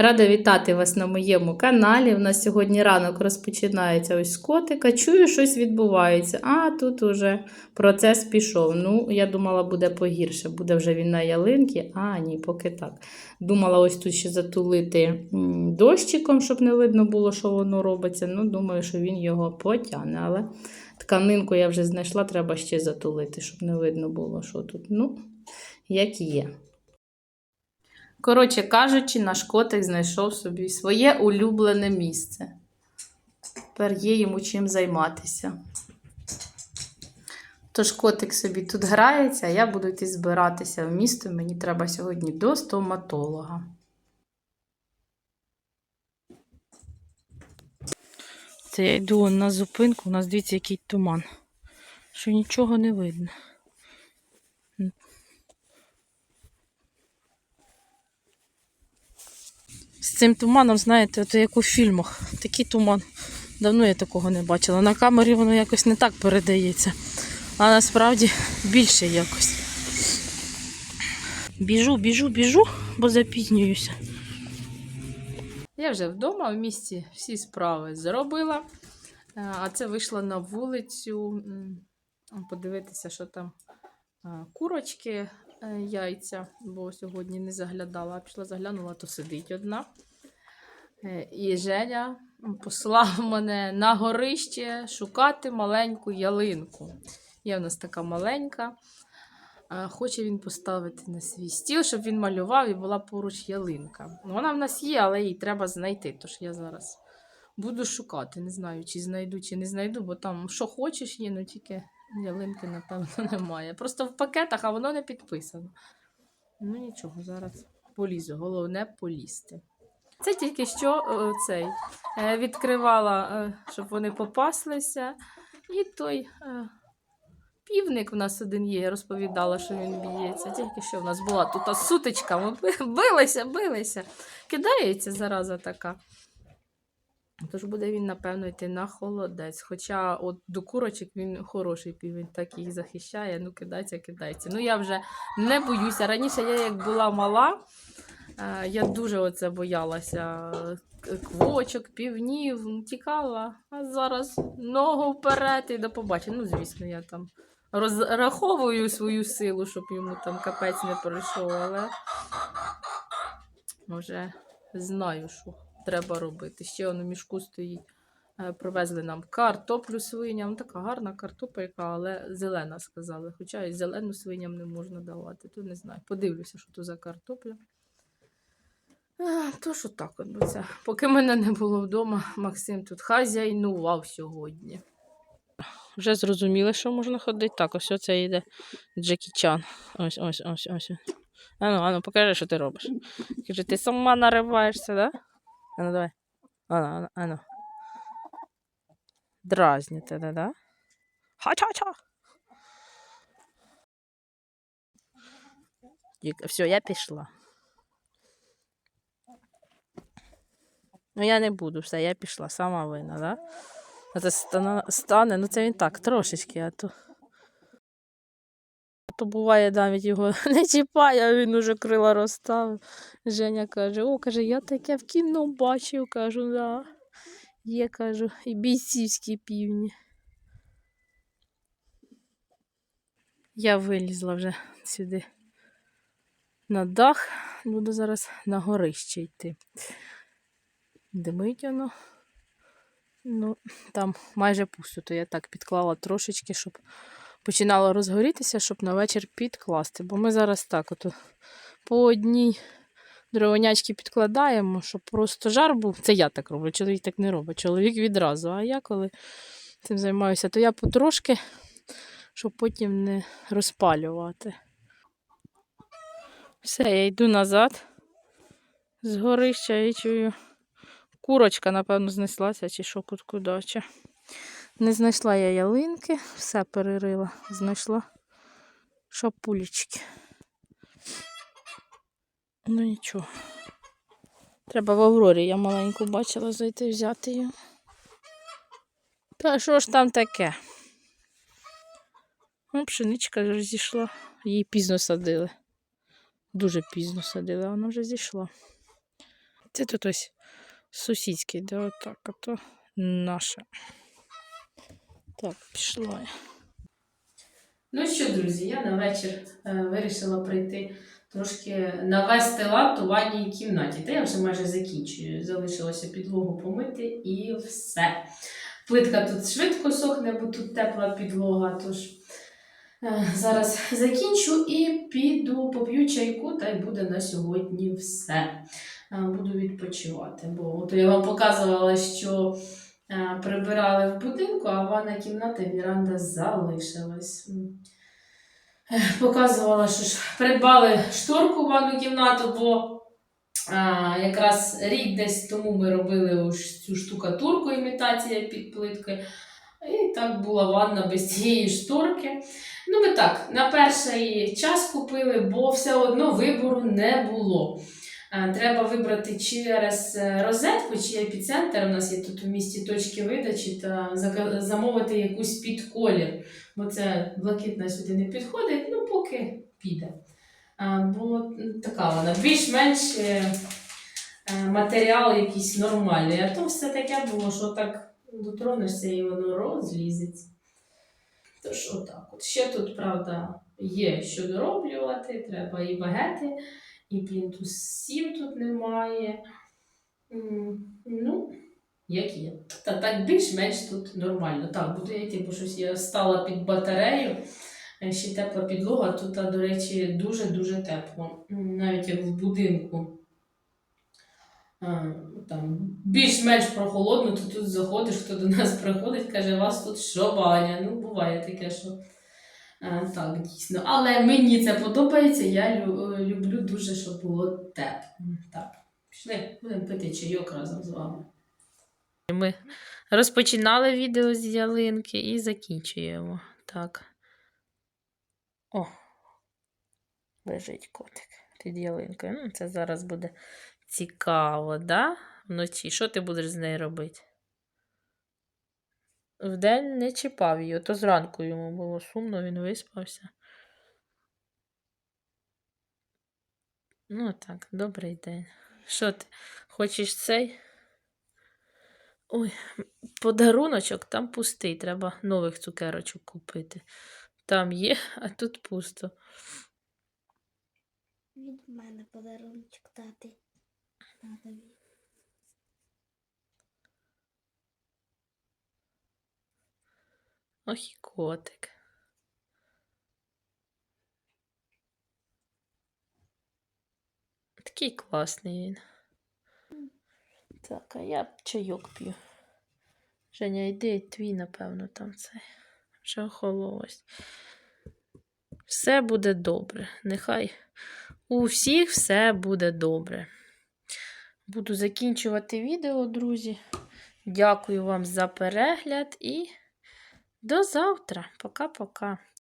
Рада вітати вас на моєму каналі. У нас сьогодні ранок розпочинається ось котика. Чую, щось відбувається. А тут уже процес пішов. Ну, я думала, буде погірше. Буде вже він на ялинці. А, ні, поки так. Думала, ось тут ще затулити дощиком, щоб не видно було, що воно робиться. Ну, думаю, що він його потягне. Але тканинку я вже знайшла, треба ще затулити, щоб не видно було, що тут. Ну, як є. Коротше кажучи, наш котик знайшов собі своє улюблене місце. Тепер є йому чим займатися. Тож котик собі тут грається, а я буду йти збиратися в місто. Мені треба сьогодні до стоматолога. Це я йду на зупинку, у нас дивіться, який туман. Що нічого не видно. З цим туманом, знаєте, от як у фільмах. Такий туман. Давно я такого не бачила. На камері воно якось не так передається. А насправді більше якось. Біжу, біжу, біжу, бо запізнююся. Я вже вдома в місті всі справи зробила. Е, А це вийшла на вулицю подивитися, що там е, курочки, яйця, бо сьогодні не заглядала, пішла заглянула, то сидить одна. Е, І Женя послав мене на горище шукати маленьку ялинку. Є в нас така маленька. Е, Хоче він поставити на свій стіл, щоб він малював і була поруч ялинка. Ну, Вона в нас є, але її треба знайти. Тож я зараз буду шукати. Не знаю, чи знайду, чи не знайду, бо там що хочеш є, ну тільки ялинки, напевно, немає. Просто в пакетах, а воно не підписано. Ну нічого, зараз полізу. Головне полізти. Це тільки що е, цей е, відкривала, е, щоб вони попаслися. І той півник в нас один є, я розповідала, що він б'ється. Тільки що в нас була тут сутичка, ми билися, билися. Кидається зараза така. Тож буде він, напевно, йти на холодець. Хоча от до курочок він хороший півень, так їх захищає, ну кидається, кидається. Ну я вже не боюся. Раніше я як була мала, е, я дуже оце боялася квочок, півнів, тікала, а зараз ногу вперед і до побачення. Ну, звісно, я там розраховую свою силу, щоб йому там капець не пройшов, але вже знаю, що треба робити. Ще воно мішку стоїть. Е, Привезли нам картоплю свиням. Така гарна картопелька, але зелена сказали. Хоча і зелену свиням не можна давати. То не знаю. Подивлюся, що то за картопля. То що так, от, це. поки мене не було вдома, Максим тут хазяйнував сьогодні. Вже зрозуміли, що можна ходити. Так, ось оце йде Джекі Чан. Ось, ось, ось, ось. Ану, ану, покажи, що ти робиш. Каже, ти сама нариваєшся, да? Ану, давай. Ану, ану, ану. Дразніте, да, да? Ха-ча-ча. Все, я пішла. Ну, я не буду, все, я пішла, сама винна, да? А це стане, ну це він так, трошечки, а то. То буває навіть його не чіпає, а він уже крила розставив. Женя каже: о, каже, я таке в кіно бачив, кажу, да. Є, кажу, і бійцівські півні. Я вилізла вже сюди на дах, буду зараз на горище йти. Димить воно. Ну, там майже пусто, то я так підклала трошечки, щоб починало розгорітися, щоб на вечір підкласти. Бо ми зараз так от по одній дровонячки підкладаємо, щоб просто жар був. Це я так роблю, чоловік так не робить. Чоловік відразу. А я коли цим займаюся, то я потрошки, щоб потім не розпалювати. Все, я йду назад з горища і чую. Курочка, напевно, знеслася, чи що кут куди. чи. Не знайшла я ялинки, все перерила, знайшла шапулечки. Ну нічого. Треба в Аврорі, я маленьку бачила зайти взяти її. Та що ж там таке? Ну, пшеничка вже зійшла. Її пізно садили. Дуже пізно садили, вона вже зійшла. Це тут ось сусідський, де отак, а то наше. Так, пішла. Ну що, друзі, я на вечір е, вирішила прийти трошки навести лад у ванній кімнаті. Та я вже майже закінчую. Залишилося підлогу помити і все. Плитка тут швидко сохне, бо тут тепла підлога. Тож е, зараз закінчу і піду поп'ю чайку, та й буде на сьогодні все. Е, Буду відпочивати. Бо от я вам показувала, що прибирали в будинку, а ванна кімната і віранда залишилась. Показувала, що ж придбали шторку в ванну кімнату, бо а, якраз рік десь тому ми робили ось цю штукатурку, імітація під плиткою. І так була ванна без цієї шторки. Ну, ми так, на перший час купили, бо все одно вибору не було. А, Треба вибрати через е, розетку чи епіцентр. У нас є тут у місті точки видачі та замовити якусь під колір, бо це блакитна сюди не підходить, ну поки піде. Бо така вона більш-менш е, е, матеріал якийсь нормальний. А то все таке було, що так дотронешся і воно розлізеться. Тож отак. От ще тут, правда, є що дороблювати, треба і багети, і плінтус 7 тут немає. Ну, як є. Та так більш-менш тут нормально. Так, буду я йти, бо щось я стала під батарею. Е, Ще тепла підлога, тут, до речі, дуже-дуже тепло. Навіть як в будинку. Там більш-менш прохолодно, то тут заходиш, хто до нас приходить, каже, у вас тут що баня. Ну, буває таке, що так, дійсно. Але мені це подобається, я е, люблю дуже, щоб було тепло. Так, пішли, будемо пити чайок разом з вами. Ми розпочинали відео з ялинки і закінчуємо. Так. О, лежить котик під ялинкою. Ну, це зараз буде цікаво, да? Вночі. Що ти будеш з нею робити? Вдень не чіпав її, то зранку йому було сумно, він виспався. Ну так, добрий день. Що ти? Хочеш цей? Ой, подаруночок там пустий, треба нових цукерочок купити. Там є, а тут пусто. Від мене подарунок дати. На Ох і котик. Такий класний він. Так, а я чайок п'ю. Женя, йди, твій, напевно, там цей. Вже охололось. Все буде добре. Нехай у всіх все буде добре. Буду закінчувати відео, друзі. Дякую вам за перегляд і до завтра. Пока-пока.